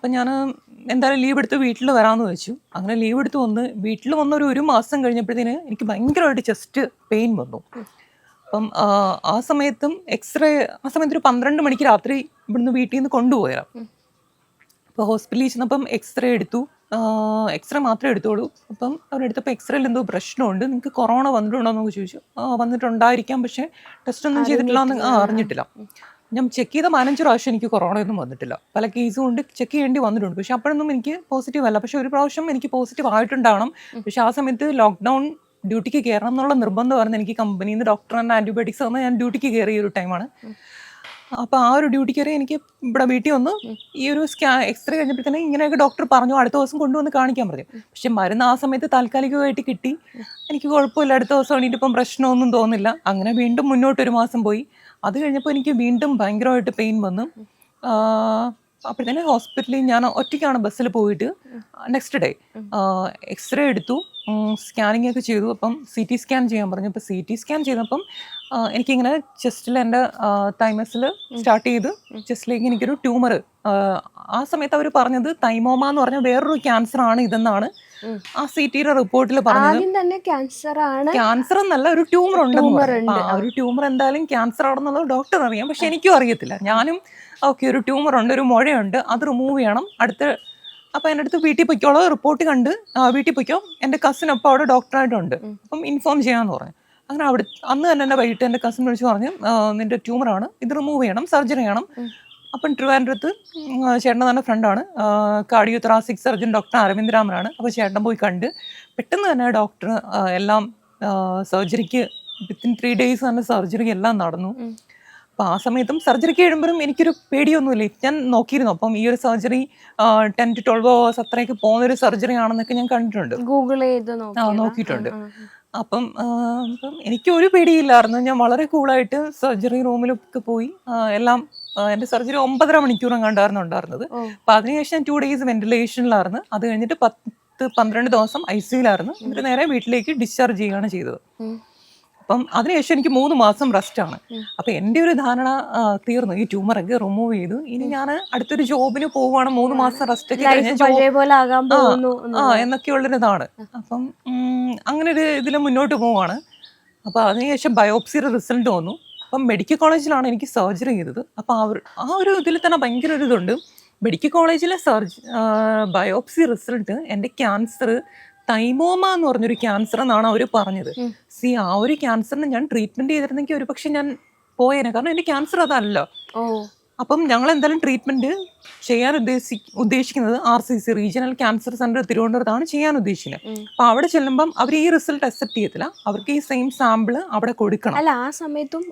അപ്പം ഞാൻ എന്തായാലും ലീവ് എടുത്ത് വീട്ടിൽ വരാമെന്ന് വെച്ചു. അങ്ങനെ ലീവ് എടുത്ത് വന്ന് വീട്ടിൽ വന്ന ഒരു മാസം കഴിഞ്ഞപ്പോഴത്തേന് എനിക്ക് ഭയങ്കരമായിട്ട് ചെസ്റ്റ് പെയിൻ വന്നു. അപ്പം ആ, ആ സമയത്തും എക്സ്റേ ആ സമയത്ത് ഒരു പന്ത്രണ്ട് മണിക്ക് രാത്രി ഇവിടുന്ന് വീട്ടിൽ നിന്ന് കൊണ്ടുപോയാ അപ്പോൾ ഹോസ്പിറ്റലിൽ ചെന്നപ്പം എക്സ്റേ എടുത്തു. എക്സ്റേ മാത്രമേ എടുത്തോളൂ. അപ്പം അവരെടുത്തപ്പോൾ എക്സ്റേയിൽ എന്തോ പ്രശ്നമുണ്ട്. നിങ്ങൾക്ക് കൊറോണ വന്നിട്ടുണ്ടോ എന്നൊക്കെ ചോദിച്ചു. ആ വന്നിട്ടുണ്ടായിരിക്കാം. പക്ഷേ ടെസ്റ്റ് ഒന്നും ചെയ്തിട്ടില്ല എന്ന് അറിഞ്ഞിട്ടില്ല. ഞാൻ ചെക്ക് ചെയ്ത പതിനഞ്ച് പ്രാവശ്യം എനിക്ക് കൊറോണ ഒന്നും വന്നിട്ടില്ല. പല കേസും കൊണ്ട് ചെക്ക് ചെയ്യേണ്ടി വന്നിട്ടുണ്ട്. പക്ഷെ അപ്പോഴൊന്നും എനിക്ക് പോസിറ്റീവ് അല്ല. പക്ഷെ ഒരു പ്രാവശ്യം എനിക്ക് പോസിറ്റീവ് ആയിട്ടുണ്ടാവണം. പക്ഷെ ആ സമയത്ത് ലോക്ക്ഡൗൺ ഡ്യൂട്ടിക്ക് കയറണം എന്നുള്ള നിർബന്ധം നിർബന്ധമായിരുന്നു. എനിക്ക് കമ്പനിയിൽ നിന്ന് ഡോക്ടർ ആൻഡ് ആന്റിബയോട്ടിക്സ് തന്നെ ഞാൻ ഡ്യൂട്ടിക്ക് കയറിയ ഒരു ടൈമാണ് അപ്പോൾ ആ ഒരു ഡ്യൂട്ടി കയറി എനിക്ക് ഇവിടെ വീട്ടിൽ വന്ന് ഈ ഒരു സ്കാ എക്സ്റേ കഴിഞ്ഞപ്പോഴത്തേനും ഇങ്ങനെയൊക്കെ ഡോക്ടർ പറഞ്ഞു അടുത്ത ദിവസം കൊണ്ടുവന്ന് കാണിക്കാൻ പറഞ്ഞു. പക്ഷെ മരുന്ന് ആ സമയത്ത് താൽക്കാലികമായിട്ട് കിട്ടി. എനിക്ക് കുഴപ്പമില്ല അടുത്ത ദിവസം എണീറ്റ് ഇപ്പം പ്രശ്നമൊന്നും തോന്നില്ല അങ്ങനെ വീണ്ടും മുന്നോട്ട് ഒരു മാസം പോയി. അത് കഴിഞ്ഞപ്പോൾ എനിക്ക് വീണ്ടും ഭയങ്കരമായിട്ട് പെയിൻ വന്നു. അപ്പോഴത്തേനും ഹോസ്പിറ്റലിൽ ഞാൻ ഒറ്റയ്ക്കാണ് ബസ്സിൽ പോയിട്ട് നെക്സ്റ്റ് ഡേ എക്സ്റേ എടുത്തു. സ്കാനിങ് ഒക്കെ ചെയ്തു. അപ്പം സി ടി സ്കാൻ ചെയ്യാൻ പറഞ്ഞു. അപ്പോൾ സി ടി സ്കാൻ ചെയ്തപ്പം എനിക്കിങ്ങനെ ചെസ്റ്റിൽ എന്റെ തൈമസിൽ സ്റ്റാർട്ട് ചെയ്ത് ചെസ്റ്റിലേക്ക് എനിക്കൊരു ട്യൂമർ ആ സമയത്ത് അവർ പറഞ്ഞത് തൈമോമ എന്ന് പറഞ്ഞ വേറൊരു ക്യാൻസർ ആണ് ഇതെന്നാണ് ആ സി ടിയുടെ റിപ്പോർട്ടിൽ പറഞ്ഞത്. ക്യാൻസർ ആണ്. ക്യാൻസർ എന്നല്ല ഒരു ട്യൂമർ ഉണ്ടെന്ന് ആ, ഒരു ട്യൂമർ എന്തായാലും ക്യാൻസർ ആണെന്നുള്ളത് ഡോക്ടർ അറിയാം. പക്ഷെ എനിക്കും അറിയത്തില്ല. ഞാനും ഓക്കെ ഒരു ട്യൂമർ ഉണ്ട് ഒരു മുഴയുണ്ട്. അത് റിമൂവ് ചെയ്യണം. അടുത്ത അപ്പൊ എന്റെ അടുത്ത് വീട്ടിൽ പൊയ്ക്കോളോ റിപ്പോർട്ട് കണ്ട് വീട്ടിൽ പൊയ്ക്കോ? എന്റെ കസിൻ ഒപ്പം അവിടെ ഡോക്ടറായിട്ടുണ്ട് അപ്പം ഇൻഫോം ചെയ്യാന്ന് പറഞ്ഞു. അങ്ങനെ അവിടെ അന്ന് തന്നെ എന്നെ വൈകിട്ട് എന്റെ കസിൻ വിളിച്ച് പറഞ്ഞു നിന്റെ ട്യൂമറാണ് ഇത് റിമൂവ് ചെയ്യണം സർജറി ചെയ്യണം. അപ്പം ട്രിവാൻഡ്രത്ത് ചേട്ടൻ തന്നെ ഫ്രണ്ടാണ് cardio thoracic surgeon doctor Aravind രാമനാണ്. അപ്പോൾ ചേട്ടൻ പോയി കണ്ട് പെട്ടെന്ന് തന്നെ ഡോക്ടർ എല്ലാം സർജറിക്ക് വിത്തിൻ ത്രീ ഡേയ്സ് തന്നെ സർജറി എല്ലാം നടന്നു. അപ്പോൾ ആ സമയത്തും സർജറിക്ക് കഴിയുമ്പോഴും എനിക്കൊരു പേടിയൊന്നുമില്ല. ഞാൻ നോക്കിയിരുന്നു. അപ്പം ഈ ഒരു surgery ten to twelve hours അത്രയൊക്കെ പോകുന്ന ഒരു സർജറി ആണെന്നൊക്കെ ഞാൻ കണ്ടിട്ടുണ്ട്. ഗൂഗിൾ ചെയ്ത് ആ നോക്കിയിട്ടുണ്ട്. അപ്പം അപ്പം എനിക്ക് ഒരു പേടിയില്ലായിരുന്നു. ഞാൻ വളരെ കൂളായിട്ട് സർജറി റൂമിലൊക്കെ പോയി. എല്ലാം എന്റെ എന്റെ സർജറി ഒമ്പതര മണിക്കൂർ കണ്ടായിരുന്നു ഉണ്ടായിരുന്നത്. അപ്പം അതിനുശേഷം ഞാൻ ടു ഡേയ്സ് വെന്റിലേഷനിലായിരുന്നു അത് കഴിഞ്ഞിട്ട് പത്ത് പന്ത്രണ്ട് ദിവസം ഐ സിയിലായിരുന്നു എന്നിട്ട് നേരെ വീട്ടിലേക്ക് ഡിസ്ചാർജ് ചെയ്യുകയാണ് ചെയ്തത്. അപ്പം അതിനുശേഷം എനിക്ക് മൂന്ന് മാസം റെസ്റ്റ് ആണ് അപ്പൊ എന്റെ ഒരു ധാരണ തീർന്നു. ഈ ട്യൂമർ ഒക്കെ റിമൂവ് ചെയ്തു. ഇനി ഞാൻ അടുത്തൊരു ജോബിന് പോവുകയാണ് മൂന്ന് മാസം റെസ്റ്റ് ആ എന്നൊക്കെയുള്ളൊരിതാണ് അപ്പം അങ്ങനെ ഒരു ഇതിൽ മുന്നോട്ട് പോവാണ് അപ്പോൾ അതിനുശേഷം ബയോപ്സിയുടെ റിസൾട്ട് വന്നു. അപ്പം മെഡിക്കൽ കോളേജിലാണ് എനിക്ക് സർജറി ചെയ്തത്. അപ്പോൾ അവർ ആ ഒരു ഇതിൽ തന്നെ ഭയങ്കര ഒരു ഇതുണ്ട്. മെഡിക്കൽ കോളേജിലെ സർജ് ബയോപ്സി റിസൾട്ട് എന്റെ ക്യാൻസർ തൈമോമ എന്ന് പറഞ്ഞൊരു ക്യാൻസർ എന്നാണ് അവർ പറഞ്ഞത്. സി ആ ഒരു ക്യാൻസറിന് ഞാൻ ട്രീറ്റ്മെന്റ് ചെയ്തിരുന്നെങ്കിൽ ഒരു പക്ഷേ ഞാൻ പോയേനെ. കാരണം എന്റെ ക്യാൻസർ അതല്ല. അപ്പം ഞങ്ങൾ എന്തായാലും ട്രീറ്റ്മെന്റ് ചെയ്യാൻ ഉദ്ദേശി ഉദ്ദേശിക്കുന്നത് R C C regional cancer centre തിരുവനന്തപുരത്താണ് ചെയ്യാൻ ഉദ്ദേശിക്കുന്നത്. അപ്പം അവിടെ ചെല്ലുമ്പം അവർ ഈ റിസൾട്ട് അക്സെപ്റ്റ് ചെയ്യത്തില്ല. അവർക്ക് ഈ സെയിം സാമ്പിൾ അവിടെ കൊടുക്കണം. അല്ല ആ സമയത്തും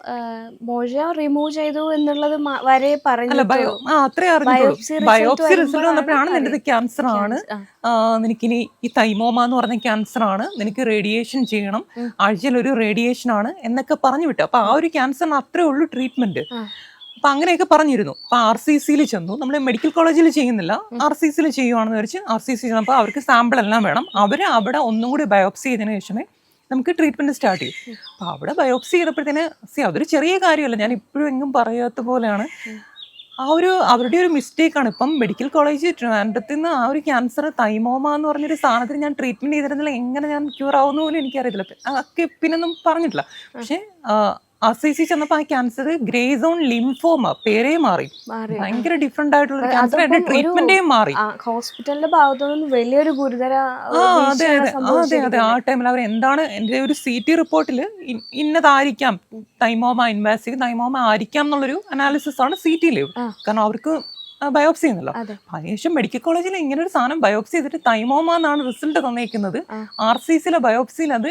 മോഴ റിമൂവ് ചെയ്തു എന്നുള്ളത് വരെ പറഞ്ഞു അല്ല ബയോ ആ അത്രേ അറിഞ്ഞു ബയോപ്സി റിസൾട്ട് വന്നപ്പോഴാണ് നിന്റെ ക്യാൻസർ ആണ്. നിനക്കിനി ഈ തൈമോമ എന്ന് പറഞ്ഞ ക്യാൻസർ ആണ്. നിനക്ക് റേഡിയേഷൻ ചെയ്യണം. ആഴ്ചയിൽ ഒരു റേഡിയേഷൻ ആണ് എന്നൊക്കെ പറഞ്ഞു വിട്ടു. അപ്പൊ ആ ഒരു ക്യാൻസറിന് അത്രേ ഉള്ളൂ ട്രീറ്റ്മെന്റ്. അപ്പൊ അങ്ങനെയൊക്കെ പറഞ്ഞിരുന്നു. അപ്പൊ ആർ സി സിയിൽ ചെന്നു. നമ്മൾ മെഡിക്കൽ കോളേജിൽ ചെയ്യുന്നില്ല. ആർ സി സിയിൽ ചെയ്യുവാണെന്ന് വെച്ച് ആർ സി സി ചെന്നപ്പോൾ അവർക്ക് സാമ്പിൾ എല്ലാം വേണം. അവർ അവിടെ ഒന്നും കൂടി ബയോപ്സി ചെയ്തതിനു ശേഷമേ നമുക്ക് ട്രീറ്റ്മെന്റ് സ്റ്റാർട്ട് ചെയ്യും. അപ്പൊ അവിടെ ബയോപ്സി ചെയ്തപ്പോഴത്തേന് സി അതൊരു ചെറിയ കാര്യമല്ല. ഞാൻ ഇപ്പോഴും എങ്ങും പറയാത്ത പോലെയാണ്. ആ ഒരു അവരുടെ ഒരു മിസ്റ്റേക്കാണ് ഇപ്പം മെഡിക്കൽ കോളേജ് ട്രിവാൻഡ്രത്തിൽ നിന്ന് ആ ഒരു ക്യാൻസർ തൈമോമ എന്ന് പറഞ്ഞൊരു സാധനത്തിന് ഞാൻ ട്രീറ്റ്മെന്റ് ചെയ്തിരുന്നില്ല. എങ്ങനെ ഞാൻ ക്യൂർ ആവുന്ന പോലും എനിക്കറിയത്തില്ല. അതൊക്കെ പിന്നൊന്നും പറഞ്ഞിട്ടില്ല. പക്ഷേ ആർ ചെന്നപ്പോ ആ ക്യാൻസർ ഗ്രേ സോൺ ലിംഫോമ പേരേ മാറി. ഭയങ്കര ഡിഫറെന്റ് ആയിട്ടുള്ള ക്യാൻസർ അതിന്റെ ട്രീറ്റ്മെന്റേയും ട്രീറ്റ്മെന്റേ മാറി. ഹോസ്പിറ്റലിന്റെ ഭാഗത്തുനിന്ന് വലിയൊരു ഗുരുതര അതെ അതെ അതെ അതെ. ആ ടൈമിൽ അവർ എന്താണ് എന്റെ ഒരു സി ടി റിപ്പോർട്ടിൽ ഇന്നതായിരിക്കാം. തൈമോമ ഇൻവാസീവ് തൈമോമ ആയിരിക്കാം എന്നുള്ളൊരു അനാലിസിസ് ആണ് സി ടിയിൽ കാരണം അവർക്ക് ബയോപ്സി അതെ. അതിനുശേഷം മെഡിക്കൽ കോളേജിൽ ഇങ്ങനെ ഒരു സാധനം ബയോപ്സി ചെയ്തിട്ട് തൈമോമ എന്നാണ് റിസൾട്ട് തന്നേക്കുന്നത്. ആർ സി സിയിലെ ബയോപ്സിയിൽ അത്